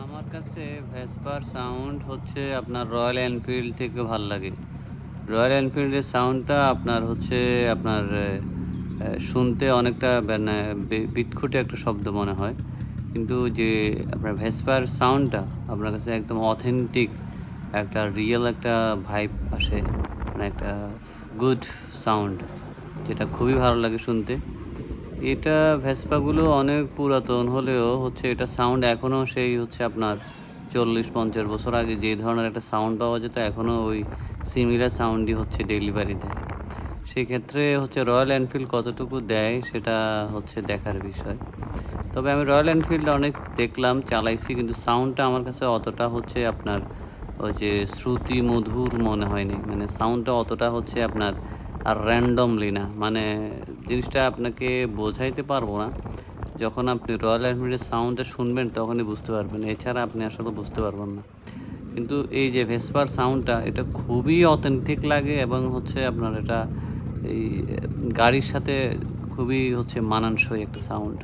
আমার কাছে ভেসপার সাউন্ড হচ্ছে আপনার রয়্যাল এনফিল্ড থেকে ভালো লাগে। রয়্যাল এনফিল্ডের সাউন্ডটা আপনার হচ্ছে আপনার শুনতে অনেকটা মানে বিটখুটে একটা শব্দ মনে হয়। কিন্তু যে আপনার ভেসপার সাউন্ডটা আপনার কাছে একদম অথেন্টিক একটা রিয়েল একটা ভাইব আসে মানে একটা গুড সাউন্ড যেটা খুবই ভালো লাগে শুনতে। এটা ভেসপাগুলো অনেক পুরাতন হলেও হচ্ছে এটা সাউন্ড এখনও সেই হচ্ছে আপনার চল্লিশ, পঞ্চাশ বছর আগে যে ধরনের একটা সাউন্ড পাওয়া যেত, এখনও ওই সিমিলার সাউন্ডই হচ্ছে ডেলিভারি দেয় সেক্ষেত্রে হচ্ছে রয়্যাল এনফিল্ড কতটুকু দেয় সেটা হচ্ছে দেখার বিষয়। তবে আমি রয়্যাল এনফিল্ড অনেক দেখলাম, চালাইছি, কিন্তু সাউন্ডটা আমার কাছে অতটা হচ্ছে আপনার ওই যে শ্রুতি মধুর মনে হয়নি। মানে সাউন্ডটা অতটা হচ্ছে আপনার আর র্যান্ডমলি না। মানে জিনিসটা আপনাকে বোঝাইতে পারব না। যখন আপনি রয়্যাল এনফিল্ডের সাউন্ডটা শুনবেন, তখনই বুঝতে পারবেন। এছাড়া আপনি আসলে বুঝতে পারবেন না। কিন্তু এই যে ভেসপার সাউন্ডটা এটা খুবই অথেন্টিক লাগে এবং হচ্ছে আপনার এটা এই গাড়ির সাথে খুবই হচ্ছে মানানসই একটা সাউন্ড